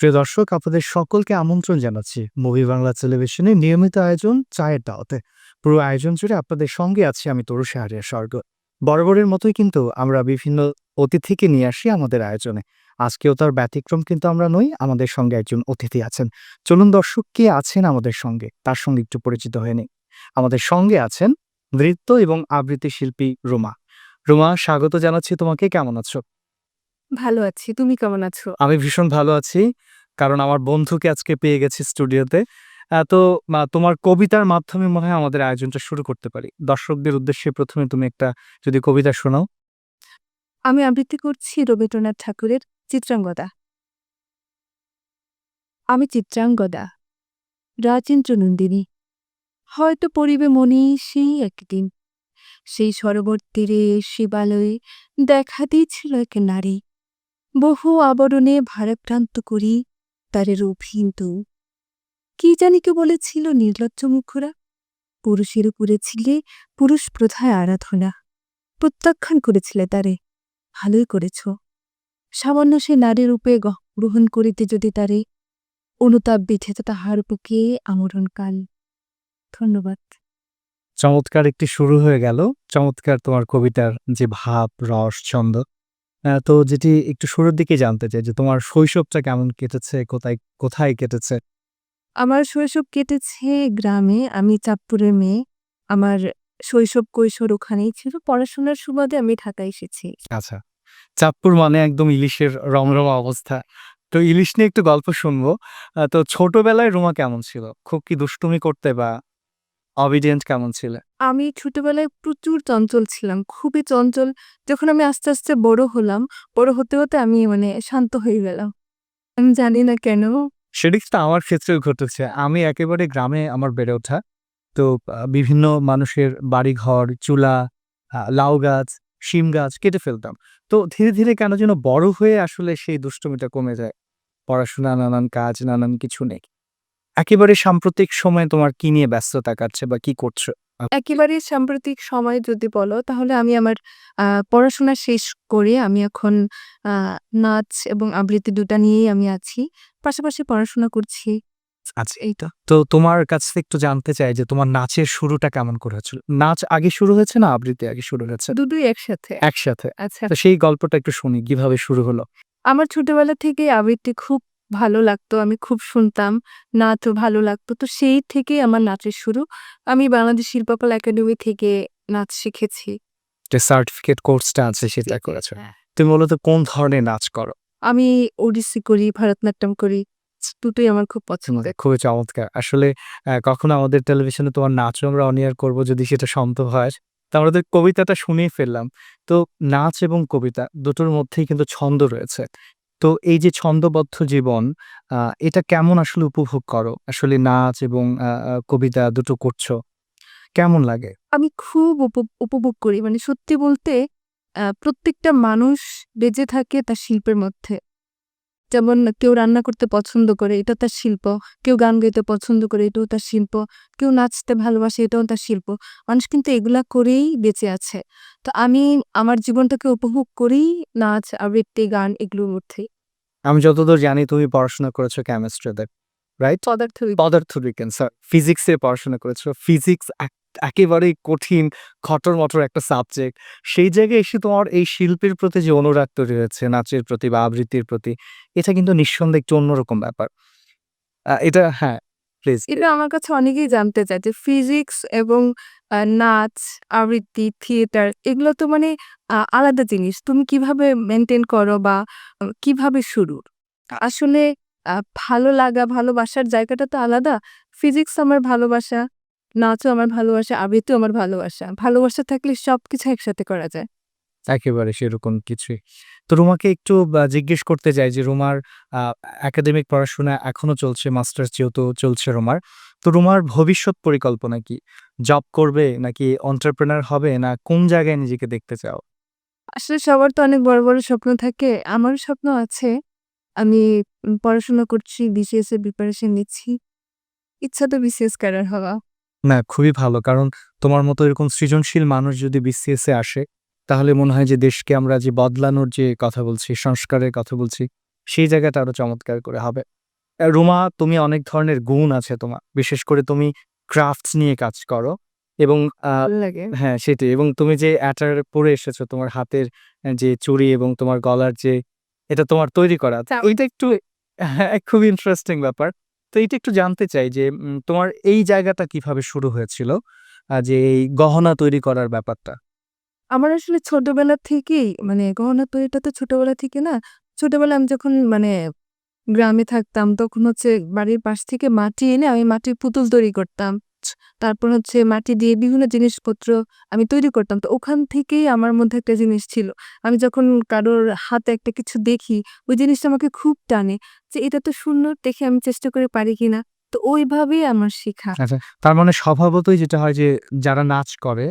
প্রিয় দর্শক, আপনাদের সকলকে আমন্ত্রণ জানাচ্ছি মুভি বাংলা টেলিভিশনে নিয়মিত আয়োজন চায়ের দাওয়াতে পুরো আয়োজন জুড়ে আপনাদের সঙ্গে আছি আমি তরু শাহরিয়া স্বর্গ। বরাবরের মতোই কিন্তু আমরা বিভিন্ন অতিথিকে নিয়ে আসি আমাদের আয়োজনে। আজকেও তার ব্যতিক্রম কিন্তু আমরা নই, আমাদের সঙ্গে একজন অতিথি আছেন। চলুন দর্শক, কে আছেন আমাদের সঙ্গে? তার সঙ্গে একটু পরিচিত হয়ে নিই। আমাদের সঙ্গে আছেন নৃত্য এবং আবৃত্তি শিল্পী রুমা। রুমা, স্বাগত জানাচ্ছি তোমাকে। কেমন আছো? ভালো আছি। তুমি কেমন আছো? আমি ভীষণ ভালো আছি কারণ আমার বন্ধুকে আজকে পেয়ে গেছি স্টুডিওতে। তো মা, তোমার কবিতার মাধ্যমে মনে হয় আমাদের আয়োজনটা শুরু করতে পারি। দর্শকদের উদ্দেশ্যে প্রথমে তুমি একটা যদি কবিতা শোনাও। আমি আবৃত্তি করছি রবীন্দ্রনাথ ঠাকুরের চিত্রাঙ্গদা। আমি চিত্রাঙ্গদা রাজেন্দ্র নন্দিনী। হয়তো পরিবে মনে সেই একদিন। সেই সরোবর তীরে শিবালয়ে দেখা দিয়েছিল এক নারী। বহু আবরণে ভারাক্রান্ত করি তার রূপ কি জানি কে বলেছিল, নির্লজ্জ মুখরা। পুরুষের উপরে ছিলে পুরুষ প্রথায় আরাধনা। প্রত্যাখ্যান করেছিলে তারে। ভালোই করেছ। সামান্য সে নারী রূপে গ্রহণ করিতে যদি তারে অনুতাপ বিধেত তাহার বুকে আমরণ কাল ধন্যবাদ। চমৎকার একটি শুরু হয়ে গেল। চমৎকার তোমার কবিতার যে ভাব, রস, ছন্দ। আহ, তো যেটি একটু শুরুর দিকে জানতে চাই যে তোমার শৈশবটা কেমন কেটেছে? কোথায় কোথায় কেটেছে? আমার শৈশব কেটেছে গ্রামে। আমি চাঁদপুরের মেয়ে। আমার শৈশব কৈশোর ওখানেই ছিল। পড়াশোনার সুবাদে আমি ঢাকায় এসেছি। আচ্ছা। চাঁদপুর মানে একদম ইলিশের রমরমা অবস্থা। তো ইলিশ নিয়ে একটু গল্প শুনব। তো ছোটবেলায় রুমা কেমন ছিল? খুব কি দুষ্টুমি করতে বা অবিডিয়েন্ট কেমন ছিল? আমি ছোটবেলায় প্রচুর চঞ্চল ছিলাম খুবই চঞ্চল। যখন আমি আস্তে আস্তে বড় হলাম বড় হতে হতে আমি মানে শান্ত হয়ে গেলাম। আমি জানি না কেন। কিন্তু আমার ক্ষেত্রেও ঘটেছে। আমি একেবারে গ্রামে আমার বেড়ে ওঠা। তো বিভিন্ন মানুষের বাড়িঘর চুলা লাউ গাছ শিম গাছ কেটে ফেলতাম। তো ধীরে ধীরে কেন যেন বড় হয়ে আসলে সেই দুষ্টুমিটা কমে যায়। পড়াশোনা নানান কাজ নানান কিছু নেই। একেবারে সাম্প্রতিক সময়ে তোমার কি নিয়ে ব্যস্ততা কাটছে বা কি করছ? একেবারে সাম্প্রতিক সময় যদি বলো তাহলে আমি আমার পড়াশোনা শেষ করে আমি এখন নাচ এবং আবৃত্তি দুটা নিয়েই আমি আছি। পাশাপাশি পড়াশোনা করছি। আচ্ছা এই তো। তো তোমার কাছ থেকে একটু জানতে চাই যে তোমার নাচের শুরুটা কেমন করে হচ্ছিল নাচ আগে শুরু হয়েছে না আবৃত্তি আগে শুরু হয়েছে? দুটোই একসাথে। একসাথে। আচ্ছা। তো সেই গল্পটা একটু শুনি কীভাবে শুরু হলো? আমার ছোটবেলা থেকে আবৃত্তি খুব ভালো লাগতো আমি খুব শুনতাম। নাচও ভালো লাগতো। তো সেই থেকেই আমার নাচের শুরু। আমি বাংলাদেশ শিল্পকলা একাডেমি থেকে নাচ শিখেছি। যে সার্টিফিকেট কোর্সটা আছে সেটা করেছ। তুমি মূলত কোন ধরনের নাচ করো? আমি ওডিসি করি ভারতনাট্যম করি। দুটোই আমার খুব পছন্দ। খুবই চমৎকার। আসলে কখনো আমাদের টেলিভিশনে তোমার নাচও আমরা অনিয়ার করব যদি সেটা সম্ভব হয়। তা আমাদের কবিতাটা শুনেই ফেললাম। তো নাচ এবং কবিতা দুটোর মধ্যেই কিন্তু ছন্দ রয়েছে। তো এই যে ছন্দবদ্ধ জীবন এটা কেমন আসলে উপভোগ করো? আসলে নাচ এবং কবিতা দুটো করছ, কেমন লাগে? আমি খুব উপ- উপভোগ করি। মানে সত্যি বলতে প্রত্যেকটা মানুষ বেঁচে থাকে তার শিল্পের মধ্যে। যেমন কেউ রান্না করতে পছন্দ করে এটা তার শিল্প। কেউ গান গাইতে পছন্দ করে, এটাও তার শিল্প। কেউ নাচতে ভালোবাসে, এটাও তার শিল্প। মানুষ কিন্তু এগুলা করেই বেঁচে আছে। তো আমি আমার জীবনটাকে উপভোগ করি নাচ, আবৃত্তি, গান এগুলোর মধ্যেই। আমি যতদূর জানি তুমি পড়াশোনা করেছ কেমিস্ট্রিতে রাইট পদার্থ পদার্থবিজ্ঞান স্যার ফিজিক্সে পড়াশোনা করেছ। ফিজিক্স একেবারেই কঠিন খটর মটর একটা সাবজেক্ট সেই জায়গায় এসে তোমার এই শিল্পের প্রতি যে অনুরাগ তৈরি হয়েছে নাচের প্রতি বা আবৃত্তির প্রতি এটা কিন্তু নিঃসন্দেহে একটু অন্যরকম ব্যাপার। এটা হ্যাঁ প্লিজ। এটা আমার কাছে অনেকেই জানতে চায় যে ফিজিক্স এবং নাচ আবৃত্তি থিয়েটার এগুলো তো মানে আলাদা জিনিস। তুমি কীভাবে মেনটেন করো বা কীভাবে শুরু? আসলে আহ, ভালো লাগা ভালোবাসার জায়গাটা তো আলাদা। ফিজিক্স আমার ভালোবাসা নাচও আমার ভালোবাসা আবৃত্তিও আমার ভালোবাসা। ভালোবাসা থাকলে সবকিছু একসাথে করা যায়। একেবারে সেরকম কিছুই। তো রুমাকে একটু জিজ্ঞেস করতে চাই যে রুমার একাডেমিক পড়াশোনা এখনও চলছে মাস্টার্স যেহেতু চলছে রুমার তো রুমার ভবিষ্যৎ পরিকল্পনা কি? জব করবে নাকি অন্টারপ্রেনার হবে না কোন জায়গায় নিজেকে দেখতে চাও? আসলে সবার তো অনেক বড় বড় স্বপ্ন থাকে। আমারও স্বপ্ন আছে। আমি উম, পড়াশোনা করছি বিসিএস এর প্রিপারেশন নিচ্ছি। ইচ্ছা তো বিসিএস ক্যাডার হওয়া। না খুবই ভালো। কারণ তোমার মতো এরকম সৃজনশীল মানুষ যদি বিসিএস এ আসে তাহলে মনে হয় যে দেশকে আমরা যে বদলানোর যে কথা বলছি সংস্কারের কথা বলছি সেই জায়গাটা আরও চমৎকার করে হবে। রুমা তুমি অনেক ধরনের গুণ আছে তোমার। বিশেষ করে তুমি ক্রাফটস নিয়ে কাজ করো এবং হ্যাঁ সেটাই। এবং তুমি যে অ্যাটার পরে এসেছ তোমার হাতের যে চুড়ি এবং তোমার গলার যে এটা তোমার তৈরি করা ওইটা একটু হ্যাঁ খুব ইন্টারেস্টিং ব্যাপার। তো এইটা একটু জানতে চাই যে তোমার এই জায়গাটা কীভাবে শুরু হয়েছিল? যে এই গহনা তৈরি করার ব্যাপারটা। আমার আসলে ছোটবেলা থেকেই মানে গহনা তৈরিটা তো ছোটবেলা থেকে না ছোটবেলায় আমি যখন মানে গ্রামে থাকতাম, তখন হচ্ছে বাড়ির পাশ থেকে মাটি এনে আমি মাটির পুতুল তৈরি করতাম। তারপর হচ্ছে মাটি দিয়ে বিভিন্ন জিনিসপত্র আমি তৈরি করতাম। তো ওখান থেকেই আমার মধ্যে একটা জিনিস ছিল। আমি যখন কারোর হাতে একটা কিছু দেখি, ওই জিনিসটা আমাকে খুব টানে যে এটা তো সুন্দর, দেখে আমি চেষ্টা করে পারি কিনা। তো ওইভাবেই আমার শেখা। আচ্ছা তার মানে স্বভাবতই যেটা হয় যে যারা নাচ করে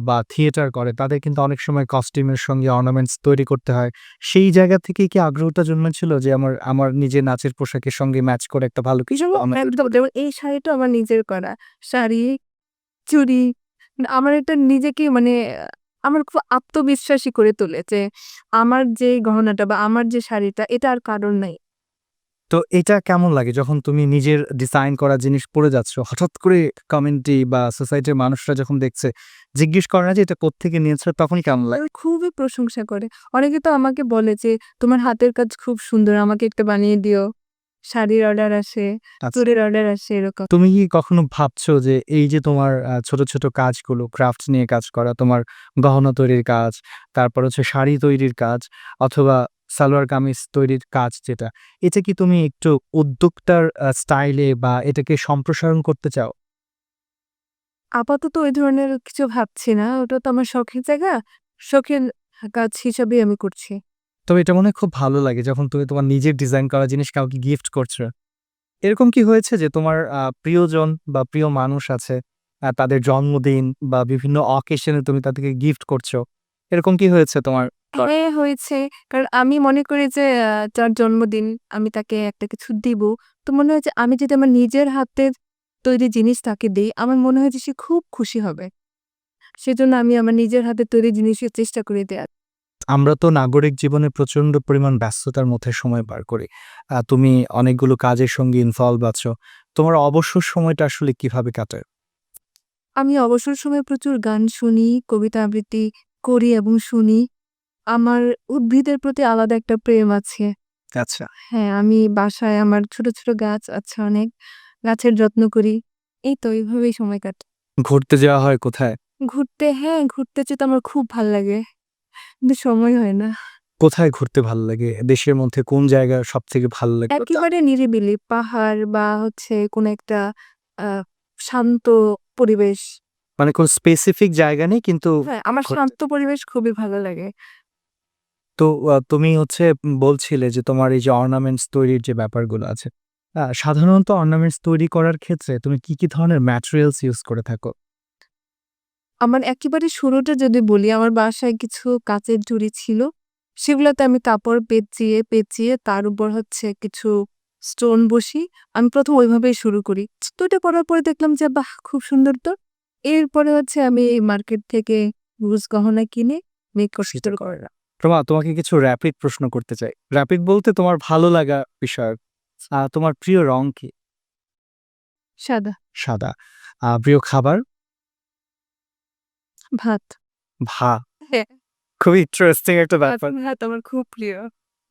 বা থিয়েটার করে তাদের কিন্তু অনেক সময় কস্টিউমের সঙ্গে অর্নামেন্টস তৈরি করতে হয়। সেই জায়গা থেকেই কি আগ্রহটা জন্মেছিল যে আমার আমার নিজের নাচের পোশাকের সঙ্গে ম্যাচ করে একটা ভালো কিছু? এই শাড়িটা আমার নিজের করা। শাড়ি চুড়ি আমার এটা নিজেকে মানে আমার খুব আত্মবিশ্বাসী করে তোলে যে আমার যে গহনাটা বা আমার যে শাড়িটা এটা আর কারণ নাই। তো এটা কেমন লাগে যখন তুমি নিজের ডিজাইন করা জিনিস পরে যাচ্ছ? হঠাৎ করে কমিউনিটি বা সোসাইটির মানুষরা যখন দেখছে জিজ্ঞেস করে না যে এটা কোত্থেকে নিয়েছো তখনই কেমন লাগে? খুবই প্রশংসা করে। অনেকে তো আমাকে বলে যে তোমার হাতের কাজ খুব সুন্দর আমাকে একটা বানিয়ে দিও। শাড়ির অর্ডার আসে আচ্ছা। অর্ডার আসে এরকম। তুমি কি কখনো ভাবছ যে এই যে তোমার ছোট ছোট কাজগুলো ক্রাফট নিয়ে কাজ করা তোমার গহনা তৈরির কাজ তারপর হচ্ছে শাড়ি তৈরির কাজ অথবা সালোয়ার কামিজ তৈরির কাজ যেটা এটা কি তুমি একটু উদ্যোক্তার স্টাইলে বা এটাকে সম্প্রসারণ করতে চাও? আপাতত ওই ধরনের কিছু ভাবছি না ওটা তো আমার শখের জায়গা শখের কাজ হিসাবেই আমি করছি। তবে এটা মনে খুব ভালো লাগে যখন তুমি তোমার নিজের ডিজাইন করা জিনিস কাউকে গিফট করছ। এরকম কি হয়েছে যে তোমার প্রিয়জন বা প্রিয় মানুষ আছে তাদের জন্মদিন বা বিভিন্ন অকেশনে তুমি তাদেরকে গিফট করছ এরকম কি হয়েছে তোমার? হ্যাঁ হয়েছে। কারণ আমি মনে করি যে যার জন্মদিন আমি তাকে একটা কিছু দিব। তো মনে হয় যে আমি যদি আমার নিজের হাতের তৈরি জিনিস তাকে দিই আমার মনে হয় যে সে খুব খুশি হবে। সেজন্য আমি আমার নিজের হাতে তৈরি জিনিসের চেষ্টা করে দেওয়ার আমরা তো নাগরিক জীবনে প্রচণ্ড পরিমাণ ব্যস্ততার মধ্যে সময় পার করি। তুমি অনেকগুলো কাজের সঙ্গে ইনভলভ আছো। তোমার অবসর সময়টা আসলে কীভাবে কাটায়? আমি অবসর সময়ে প্রচুর গান শুনি কবিতা আবৃত্তি করি এবং শুনি। আমার উদ্ভিদের প্রতি আলাদা একটা প্রেম আছে। আচ্ছা। হ্যাঁ আমি বাসায় আমার ছোট ছোট গাছ আছে অনেক গাছের যত্ন করি। এই তো এইভাবেই সময় কাটে ঘুরতে যাওয়া হয় কোথায়? ঘুরতে হ্যাঁ ঘুরতে যেতে আমার খুব ভালো লাগে। কিন্তু সময় হয় না। কোথায় ঘুরতে ভালো লাগে? দেশের মধ্যে কোন জায়গা সব থেকে ভালো লাগে? একেবারে নিরিবিলি পাহাড় বা হচ্ছে কোন একটা শান্ত পরিবেশ। মানে কোন স্পেসিফিক জায়গা নেই কিন্তু হ্যাঁ আমার ঘুরতে- শান্ত পরিবেশ খুবই ভালো লাগে। তো তুমি হচ্ছে বলছিলে যে তোমার এই যে অর্নামেন্টস তৈরির যে ব্যাপারগুলো আছে সাধারণত অর্নামেন্টস তৈরি করার ক্ষেত্রে তুমি কি কি ধরনের ম্যাটেরিয়ালস ইউজ করে থাকো? আমার একেবারে শুরুটা যদি বলি আমার বাসায় কিছু কাচের জুড়ি ছিল সেগুলোতে আমি কাপড় পেঁচিয়ে পেঁচিয়ে তার উপর হচ্ছে কিছু স্টোন বসি আমি প্রথম ওইভাবেই শুরু করি। তো এটা করার পরে দেখলাম যে বাহ খুব সুন্দর তো। এরপরে হচ্ছে আমি মার্কেট থেকে রুজ গহনা কিনে মেক করলাম রমা তোমাকে কিছু র্যাপিড প্রশ্ন করতে চাই। র্যাপিড বলতে তোমার ভালো লাগা বিষয় আহ, তোমার প্রিয় রং কি? সাদা। সাদা। আহ, প্রিয় খাবার? ভাত। ভা। হ্যাঁ। খুবই ইন্টারেস্টিং একটা ভাত ব্যাপার। ভাত আমার খুব প্রিয়।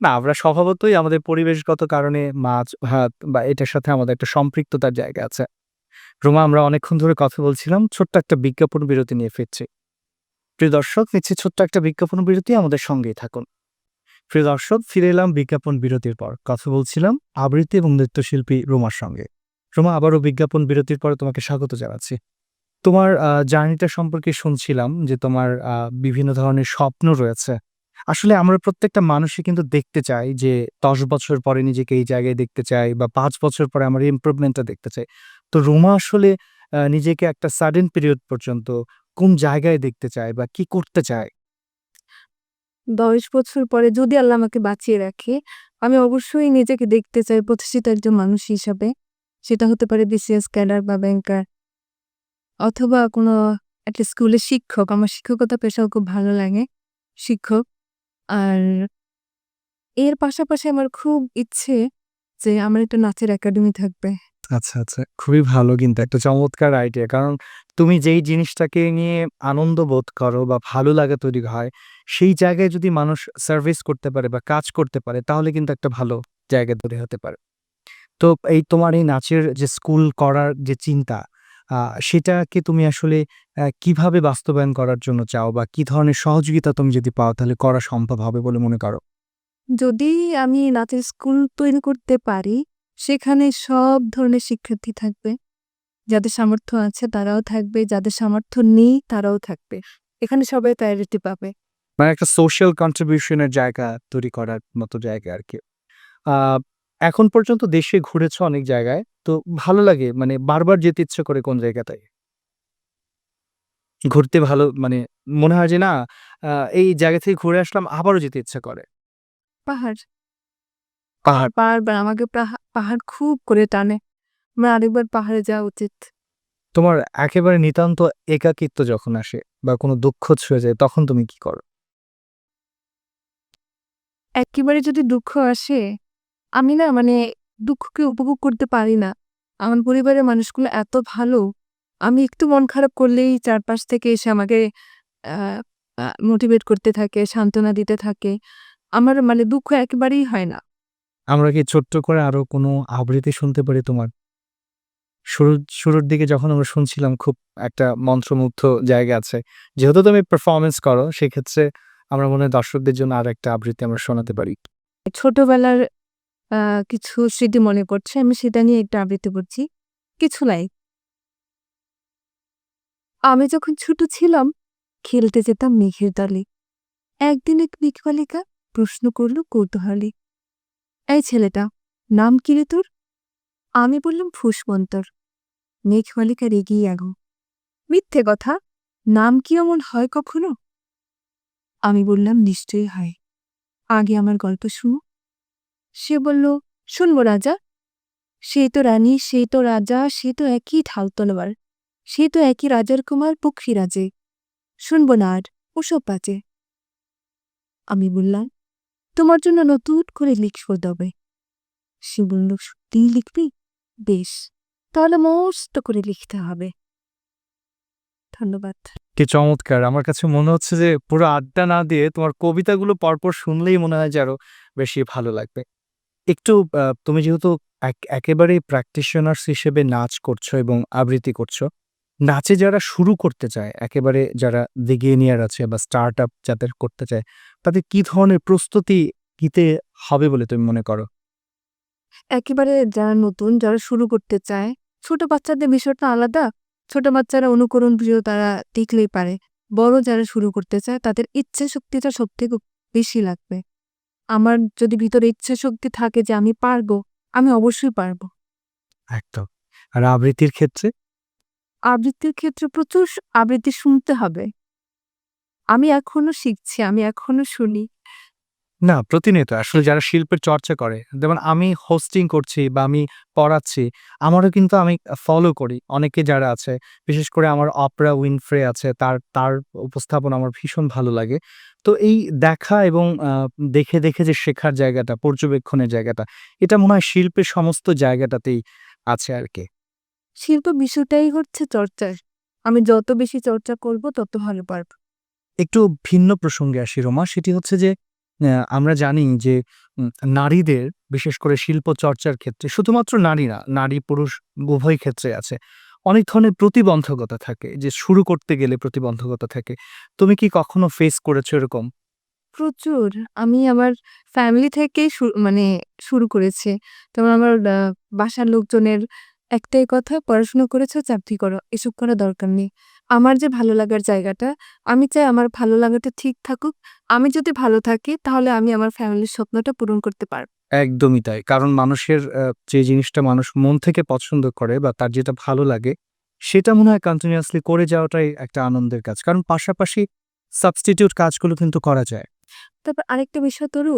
না আমরা স্বভাবতই আমাদের পরিবেশগত কারণে মাছ ভাত বা এটার সাথে আমাদের একটা সম্পৃক্ততার জায়গা আছে। রোমা আমরা অনেকক্ষণ ধরে কথা বলছিলাম ছোট্ট একটা বিজ্ঞাপন বিরতি নিয়ে ফিরছি। প্রিয় দর্শক, নিচ্ছি ছোট্ট একটা বিজ্ঞাপন বিরতি আমাদের সঙ্গেই থাকুন। প্রিয় দর্শক, ফিরে এলাম বিজ্ঞাপন বিরতির পর। কথা বলছিলাম আবৃত্তি এবং নৃত্যশিল্পী রোমার সঙ্গে। রোমা, আবারও বিজ্ঞাপন বিরতির পরে তোমাকে স্বাগত জানাচ্ছি। তোমার জার্নিটা সম্পর্কে শুনছিলাম যে তোমার বিভিন্ন ধরনের স্বপ্ন রয়েছে। আসলে আমরা প্রত্যেকটা মানুষই কিন্তু দেখতে চাই যে দশ বছর পরে নিজেকে এই জায়গায় দেখতে চাই বা পাঁচ বছর পরে আমার ইমপ্রুভমেন্টটা দেখতে চাই। তো রোমা আসলে নিজেকে একটা সাডেন পিরিয়ড পর্যন্ত কোন জায়গায় দেখতে চায় বা কি করতে চায়? দশ বছর পরে যদি আল্লাহ আমাকে বাঁচিয়ে রাখে, আমি অবশ্যই নিজেকে দেখতে চাই প্রতিষ্ঠিত একজন মানুষ হিসাবে। সেটা হতে পারে বিসিএস ক্যাডার বা ব্যাংকার। অথবা কোনো একটা স্কুলের শিক্ষক। আমার শিক্ষকতা পেশাও খুব ভালো লাগে, শিক্ষক। আর এর পাশাপাশি আমার খুব ইচ্ছে যে আমার একটা নাচের একাডেমি থাকবে। আচ্ছা, আচ্ছা। খুবই ভালো কিন্তু একটা চমৎকার আইডিয়া। কারণ তুমি যেই জিনিসটাকে নিয়ে আনন্দ বোধ করো বা ভালো লাগা তৈরি হয়, সেই জায়গায় যদি মানুষ সার্ভিস করতে পারে বা কাজ করতে পারে তাহলে কিন্তু একটা ভালো জায়গা তৈরি হতে পারে। তো এই তোমার এই নাচের যে স্কুল করার যে চিন্তা, সেটাকে তুমি আসলে কীভাবে বাস্তবায়ন করার জন্য চাও বা কি ধরনের সহযোগিতা তুমি যদি পাও তাহলে করা সম্ভব হবে বলে মনে করো? যদি আমি নাচের স্কুল তৈরি করতে পারি, সেখানে সব ধরনের শিক্ষার্থী থাকবে। যাদের সামর্থ্য আছে তারাও থাকবে, যাদের সামর্থ্য নেই তারাও থাকবে। এখানে সবাই প্রায়োরিটি পাবে। মানে একটা সোশ্যাল কন্ট্রিবিউশনের জায়গা তৈরি করার মতো জায়গা আরকি। আ এখন পর্যন্ত দেশে ঘুরেছো অনেক জায়গায়। তো ভালো লাগে মানে বারবার যেতে ইচ্ছে করে কোন জায়গাটায়? ঘুরতে ভালো মানে মনে হয় যে না এই জায়গা থেকে ঘুরে আসলাম আবারও যেতে ইচ্ছা করে। পাহাড়। পাহাড়। বারবার আমাকে পাহা পাহাড় খুব করে টানে। আমার আরেকবার পাহাড়ে যাওয়া উচিত। তোমার একেবারে নিতান্ত একাকিত্ব যখন আসে বা কোনো দুঃখ ছুঁয়ে যায় তখন তুমি কি করো? একেবারে যদি দুঃখ আসে, আমি না মানে দুঃখকে উপভোগ করতে পারি না। আমার পরিবারের মানুষগুলো এত ভালো, আমি একটু মন খারাপ করলেই চারপাশ থেকে এসে আমাকে মোটিভেট করতে থাকে, সান্ত্বনা দিতে থাকে। আমার মানে দুঃখ একেবারেই হয় না। আমরা কি ছোট্ট করে আরও কোনো আবৃত্তি শুনতে পারি তোমার? শুরুর শুরুর দিকে যখন আমরা শুনছিলাম খুব একটা মন্ত্রমুগ্ধ জায়গা আছে। যেহেতু তুমি পারফরমেন্স করো সেক্ষেত্রে আমরা মনে হয় দর্শকদের জন্য আর একটা আবৃত্তি আমরা শোনাতে পারি। ছোটবেলার কিছু স্মৃতি মনে পড়ছে। আমি সেটা নিয়ে একটা আবৃত্তি করছি। কিছু নাই আমি যখন ছোট ছিলাম, খেলতে যেতাম মেঘের দলে। একদিন এক মেঘবালিকা প্রশ্ন করল কৌতূহলী। এই ছেলেটা, নাম কি রে তোর? আমি বললাম ফুসমন্তর। মেঘবালিকা রেগেই আগো মিথ্যে কথা, নাম কি অমন হয় কখনো? আমি বললাম নিশ্চয়ই হয়। আগে আমার গল্প শুনো। সে বলল, শুনব রাজা। সে তো রানী, সে তো রাজা, সে তো একই ঢাল তলোয়ার। সে তো একই রাজার কুমার পক্ষীরাজে। শুনব না আর, ওসব বাজে। আমি বললাম, তোমার জন্য নতুন করে লিখব তবে। সে বলল, সত্যিই লিখবি? বেশ, তাহলে মস্ত করে লিখতে হবে। ধন্যবাদ। কি চমৎকার! আমার কাছে মনে হচ্ছে যে পুরো আড্ডা না দিয়ে তোমার কবিতাগুলো পরপর শুনলেই মনে হয় যে আরও বেশি ভালো লাগবে। একটু তুমি যেহেতু এক একেবারেই প্র্যাকটিশনার্স হিসেবে নাচ করছ এবং আবৃত্তি করছ। নাচে যারা শুরু করতে চায়, একেবারে যারা বিগিনিয়ার আছে বা স্টার্টআপ যাদের করতে চায়, তাদের কি ধরনের প্রস্তুতি নিতে হবে বলে তুমি মনে করো? একেবারে যারা নতুন, যারা শুরু করতে চায়, ছোট বাচ্চাদের বিষয়টা আলাদা। ছোট বাচ্চারা অনুকরণ ভিডিও তারা দেখলেই পারে। বড় যারা শুরু করতে চায় তাদের ইচ্ছাশক্তিটা সবথেকে বেশি লাগবে। আমার যদি ভিতরে ইচ্ছাশক্তি থাকে যে আমি পারব, আমি অবশ্যই পারব। একদম। আর আবৃত্তির ক্ষেত্রে? আবৃত্তির ক্ষেত্রে প্রচুর আবৃত্তি শুনতে হবে। আমি এখনও শিখছি, আমি এখনও শুনি। না, প্রতিনিয়ত আসলে যারা শিল্পের চর্চা করে, যেমন আমি হোস্টিং করছি বা আমি পড়াচ্ছি, আমারও কিন্তু আমি ফলো করি। অনেকে যারা আছে, বিশেষ করে আমার অপরা উইনফ্রে আছে, তার তার উপস্থাপন আমার ভীষণ ভালো লাগে। তো এই দেখা এবং দেখে, দেখে যে শেখার জায়গাটা, পর্যবেক্ষণের জায়গাটা, এটা মনে হয় শিল্পের সমস্ত জায়গাটাতেই আছে আরকি। শিল্প বিষয়টাই হচ্ছে চর্চার। আমি যত বেশি চর্চা করব তত ভালো পারব। একটু ভিন্ন প্রসঙ্গে আসি রোমা। সেটি হচ্ছে যে আমরা জানি যে নারীদের বিশেষ করে শিল্প চর্চার ক্ষেত্রে শুধুমাত্র নারী না, নারী-পুরুষ উভয় ক্ষেত্রে আছে। অনেক ধরনের প্রতিবন্ধকতা থাকে যে শুরু করতে গেলে প্রতিবন্ধকতা থাকে। তুমি কি কখনো ফেস করেছ এরকম? প্রচুর। আমি আমার ফ্যামিলি থেকেই শু মানে শুরু করেছি। তোমার আমার বাসার লোকজনের একটাই কথা, "পড়াশোনা করেছ, চাকরি করো। এসব করার দরকার নেই।" আমার যে ভালো লাগার জায়গাটা, আমি চাই আমার ভালো লাগাটা ঠিক থাকুক। আমি যদি ভালো থাকি তাহলে আমি আমার ফ্যামিলির স্বপ্নটা পূরণ করতে পারব। একদমই তাই। কারণ মানুষের যে জিনিসটা মানুষ মন থেকে পছন্দ করে বা তার যেটা ভালো লাগে, সেটা মনে হয় কন্টিনিউয়াসলি করে যাওয়াটাই একটা আনন্দের কাজ। কারণ পাশাপাশি সাবস্টিটিউট কাজগুলো কিন্তু করা যায়। তারপর আরেকটা বিষয় তরু,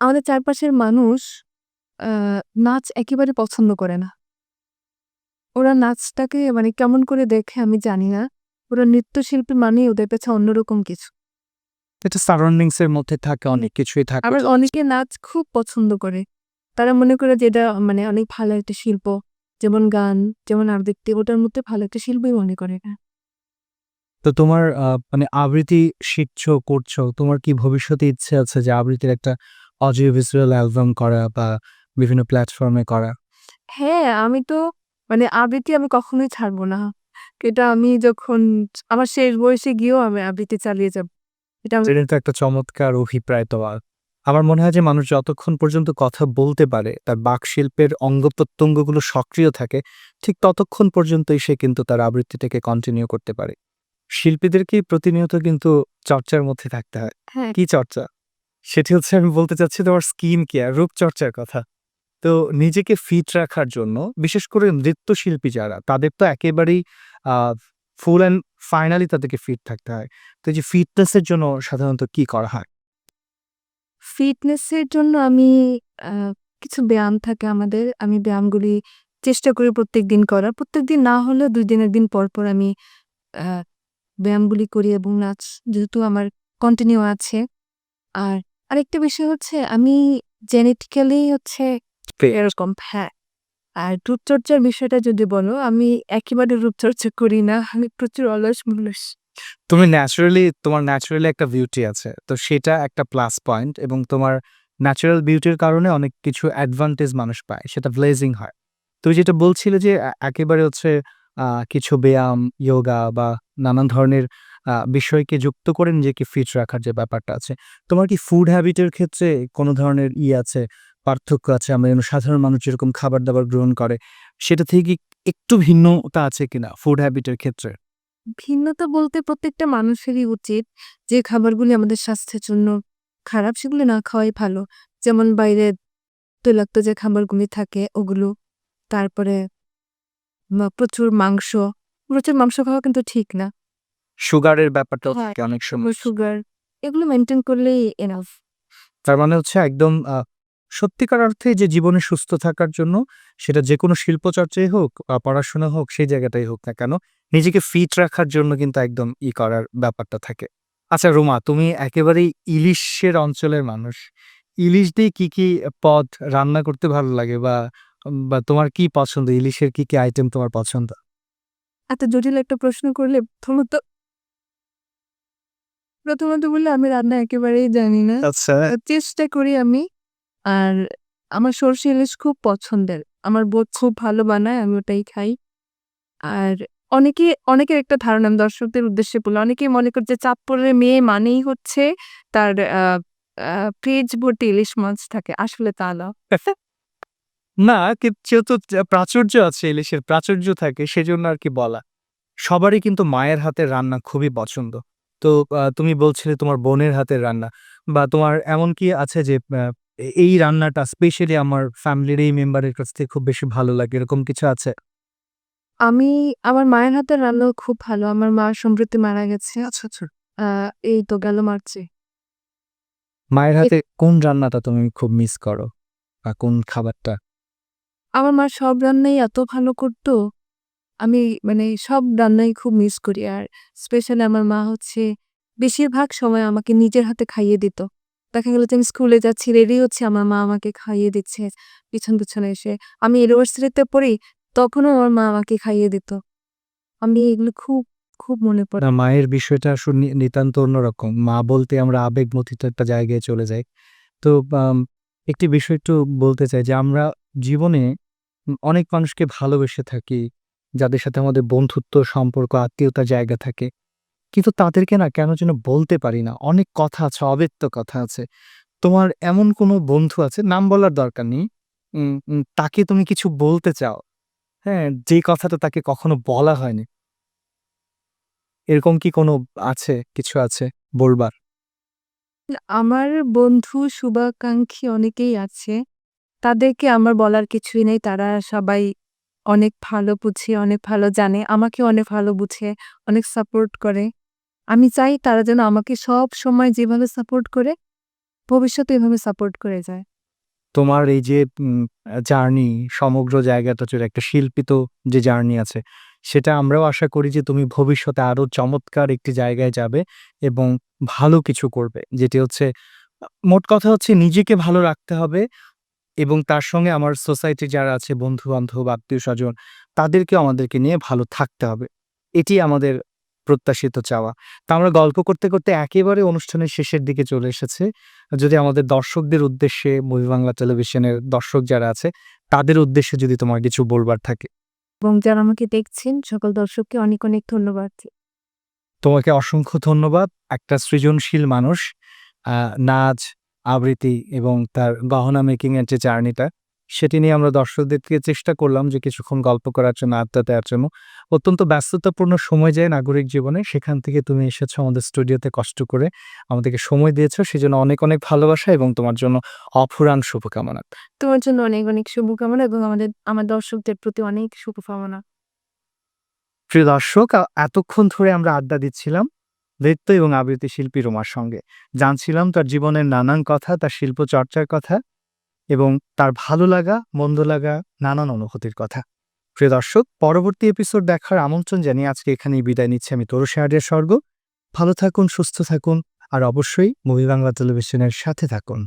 আমাদের চারপাশের মানুষ নাচ একেবারে পছন্দ করে না। ওরা নাচটাকে মানে কেমন করে দেখে আমি জানি না। ওরা নৃত্যশিল্পী মানেই ওদের কাছে অন্যরকম কিছু। এটা সারাউন্ডিংস এর মধ্যে থাকে অনেক কিছুই থাকে। আবার অনেকে নাচ খুব পছন্দ করে। তারা মনে করে যে এটা মানে অনেক ভালো একটা শিল্প। যেমন গান যেমন আবৃত্তি ওটার মধ্যে ভালো একটা শিল্পই মনে করে না। তো তোমার মানে আবৃত্তি শিখছো করছ তোমার কি ভবিষ্যতে ইচ্ছে আছে যে আবৃত্তির একটা অডিও ভিজুয়াল অ্যালবাম করা বা বিভিন্ন প্ল্যাটফর্মে করা? হ্যাঁ আমি তো মানে আবৃত্তি আমি কখনোই ছাড়বো না। এটা আমি যখন আমার শেষ বয়সে গিয়েও আমি আবৃত্তি চালিয়ে যাব। এটা আমি এটা তো একটা চমৎকার অভিপ্রায় তোমার। আমার মনে হয় যে মানুষ যতক্ষণ পর্যন্ত কথা বলতে পারে তার বাকশিল্পের অঙ্গ প্রত্যঙ্গগুলো সক্রিয় থাকে ঠিক ততক্ষণ পর্যন্তই সে কিন্তু তার আবৃত্তিটাকে কন্টিনিউ করতে পারে। শিল্পীদেরকে প্রতিনিয়ত কিন্তু চর্চার মধ্যে থাকতে হয়। হ্যাঁ। কি চর্চা? সেটি হচ্ছে আমি বলতে চাচ্ছি তোমার স্কিন কেয়ার রূপচর্চার কথা। তো নিজেকে ফিট রাখার জন্য, বিশেষ করে নৃত্যশিল্পী যারা, তাদের তো একেবারেই ফুল অ্যান্ড ফাইনালি তাদেরকে ফিট থাকতে হয়। তো যে ফিটনেসের জন্য সাধারণত কি করা হয়? ফিটনেসের জন্য আমি কিছু ব্যায়াম থাকে আমাদের, আমি ব্যায়ামগুলি চেষ্টা করি প্রত্যেক দিন করার। প্রত্যেক দিন না হলেও দুই দিনের দিন পর পর আমি ব্যায়ামগুলি করি এবং নাচ যেহেতু আমার কন্টিনিউ আছে। আর আরেকটা বিষয় হচ্ছে আমি জেনেটিক্যালি হচ্ছে. এরকম হ্যাঁ। আর রূপচর্চার বিষয়টা যদি বলো আমি একেবারে রূপচর্চা করি না আমি প্রচুর অলস মলস। তুমি ন্যাচারালি তোমার ন্যাচারালি একটা বিউটি আছে তো সেটা একটা প্লাস পয়েন্ট এবং তোমার ন্যাচারাল বিউটির কারণে অনেক কিছু অ্যাডভান্টেজ মানুষ পায় সেটা ব্লেজিং হয়। তুমি যেটা বলছিলে যে একেবারে হচ্ছে আহ, কিছু ব্যায়াম যোগা বা নানান ধরনের বিষয়কে যুক্ত করে নিজেকে ফিট রাখার যে ব্যাপারটা আছে তোমার কি ফুড হ্যাবিটের ক্ষেত্রে কোনো ধরনের ই আছে পার্থক্য আছে আমরা যেন সাধারণ মানুষ যেরকম খাবার দাবার গ্রহণ করে সেটা থেকে কি একটু ভিন্নতা আছে কিনা ফুড হ্যাবিটের ক্ষেত্রে? ভিন্নতা বলতে প্রত্যেকটা মানুষেরই উচিত যে খাবারগুলি আমাদের স্বাস্থ্যের জন্য খারাপ সেগুলো না খাওয়াই ভালো। যেমন বাইরে তৈলাক্ত যে খাবারগুলি থাকে ওগুলো তারপরে প্রচুর মাংস প্রচুর মাংস খাওয়া কিন্তু ঠিক না। সুগারের ব্যাপারটাও থাকে অনেক সময়। সুগার এগুলো মেনটেন করলেই এনাফ তার মানে হচ্ছে একদম আহ, সত্যিকার অর্থে যে জীবনে সুস্থ থাকার জন্য সেটা যে কোনো শিল্প চর্চাই হোক বা পড়াশোনা হোক সেই জায়গাটাই হোক না কেন নিজেকে ফিট রাখার জন্য কিন্তু একদম ই করার ব্যাপারটা থাকে। আচ্ছা রোমা তুমি একেবারেই ইলিশের অঞ্চলের মানুষ। ইলিশ দিয়ে কি কি পদ রান্না করতে ভালো লাগে বা বা তোমার কি পছন্দ? ইলিশের কি কি আইটেম তোমার পছন্দ? এত জটিল একটা প্রশ্ন করলে প্রথমত প্রথমত বললে আমি রান্না একেবারেই জানি না। আচ্ছা। চেষ্টা করি আমি আর আমার সর্ষে ইলিশ খুব পছন্দের। আমার বোধ খুব ভালো বানায়, আমি ওটাই খাই। আর অনেকে, অনেকের একটা ধারণা, আমি দর্শকদের উদ্দেশ্যে বলে, অনেকেই মনে করে যে চাঁদপুরের মেয়ে মানেই হচ্ছে তার ফ্রিজ ভর্তি ইলিশ মাছ থাকে। আসলে তা না। না যেহেতু প্রাচুর্য আছে ইলিশের, প্রাচুর্য থাকে, সেজন্য আর কি বলা। সবারই কিন্তু মায়ের হাতের রান্না খুবই পছন্দ। তো তুমি বলছিলে তোমার বোনের হাতের রান্না, বা তোমার এমন কি আছে যে এই রান্নাটা স্পেশালি আমার ফ্যামিলির এই মেম্বারের কাছ থেকে খুব বেশি ভালো লাগে এরকম কিছু আছে? আমি আমার মায়ের হাতের রান্না খুব ভালো আমার মা সম্প্রতি মারা গেছে। আচ্ছা আচ্ছা। আহ, এই তো গেল মার্চে। মায়ের হাতে কোন রান্নাটা তুমি খুব মিস করো? বা কোন খাবারটা? আমার মা সব রান্নাই এত ভালো করতো আমি মানে সব রান্নাই খুব মিস করি। আর স্পেশালি আমার মা হচ্ছে বেশিরভাগ সময় আমাকে নিজের হাতে খাইয়ে দিত। দেখা গেল যে আমি স্কুলে যাচ্ছি রেডি হচ্ছে, আমার মা আমাকে খাইয়ে দিচ্ছে, পিছন পিছনে এসে। আমি ইউনিভার্সিটিতে পড়ি, তখনও আমার মা আমাকে খাইয়ে দিত। আমি এগুলো খুব খুব মনে পড়ে। মায়ের বিষয়টা নিতান্ত অন্যরকম। মা বলতে আমরা আবেগমথিত একটা জায়গায় চলে যাই। তো একটি বিষয় একটু বলতে চাই যে আমরা জীবনে অনেক মানুষকে ভালোবেসে থাকি, যাদের সাথে আমাদের বন্ধুত্ব, সম্পর্ক, আত্মীয়তার জায়গা থাকে। কিন্তু তাদেরকে না কেন যেন বলতে পারি না? অনেক কথা আছে, অব্যক্ত কথা আছে। তোমার এমন কোনো বন্ধু আছে? নাম বলার দরকার নেই। তাকে তুমি কিছু বলতে চাও। হ্যাঁ যে কথাটা তাকে কখনো বলা হয়নি। এরকম কি কোনো আছে, কিছু আছে বলবার? আমার বন্ধু শুভাকাঙ্ক্ষী অনেকেই আছে। তাদেরকে আমার বলার কিছুই নেই। তারা সবাই অনেক ভালো বুঝে, অনেক ভালো জানে, আমাকে অনেক ভালো বুঝে, অনেক সাপোর্ট করে। আমি চাই তারা যেন আমাকে সব সময় যেভাবে সাপোর্ট করে ভবিষ্যতে এভাবে সাপোর্ট করে যায় তোমার এই যে জার্নি সমগ্র জায়গাটা জুড়ে একটা শিল্পিত যে জার্নি আছে সেটা আমরাও আশা করি যে তুমি ভবিষ্যতে আরও চমৎকার একটি জায়গায় যাবে এবং ভালো কিছু করবে। যেটি হচ্ছে মোট কথা হচ্ছে নিজেকে ভালো রাখতে হবে এবং তার সঙ্গে আমার সোসাইটি যারা আছে বন্ধু-বান্ধব, আত্মীয় স্বজন তাদেরকেও আমাদেরকে নিয়ে ভালো থাকতে হবে। এটি আমাদের প্রত্যাশিত চাওয়া। তা আমরা গল্প করতে, করতে একেবারে অনুষ্ঠানের শেষের দিকে চলে এসেছে যদি আমাদের দর্শকদের উদ্দেশ্যে মুভি বাংলা টেলিভিশনের দর্শক যারা আছে তাদের উদ্দেশ্যে যদি তোমার কিছু বলবার থাকে। এবং যারা আমাকে দেখছেন সকল দর্শককে অনেক, অনেক ধন্যবাদ। তোমাকে অসংখ্য ধন্যবাদ। একটা সৃজনশীল মানুষ নাচ, আবৃত্তি এবং তার গহনা মেকিং এর যে জার্নিটা সেটি নিয়ে আমরা দর্শকদেরকে চেষ্টা করলাম যে কিছুক্ষণ গল্প করার জন্য, আড্ডা দেওয়ার জন্য। অত্যন্ত ব্যস্ততাপূর্ণ সময় যায় নাগরিক জীবনে। সেখান থেকে তুমি এসেছ আমাদের স্টুডিওতে কষ্ট করে। আমাদেরকে সময় দিয়েছ। সেজন্য অনেক, অনেক ভালোবাসা এবং তোমার জন্য অফুরান শুভকামনা। তোমার জন্য অনেক, অনেক শুভকামনা এবং আমাদের আমার দর্শকদের প্রতি অনেক শুভকামনা। প্রিয় দর্শক এতক্ষণ ধরে আমরা আড্ডা দিচ্ছিলাম নৃত্য এবং আবৃত্তি শিল্পী রোমার সঙ্গে। জানছিলাম তার জীবনের নানান কথা, তার শিল্প চর্চার কথা এবং তার ভালো লাগা, মন্দ লাগা নানান অনুভূতির কথা। প্রিয় দর্শক পরবর্তী এপিসোড দেখার আমন্ত্রণ জানিয়ে আজকে এখানেই বিদায় নিচ্ছি আমি তরু শাহরিয়ার স্বর্গ। ভালো থাকুন, সুস্থ থাকুন আর অবশ্যই মুভি বাংলা টেলিভিশনের সাথে থাকুন।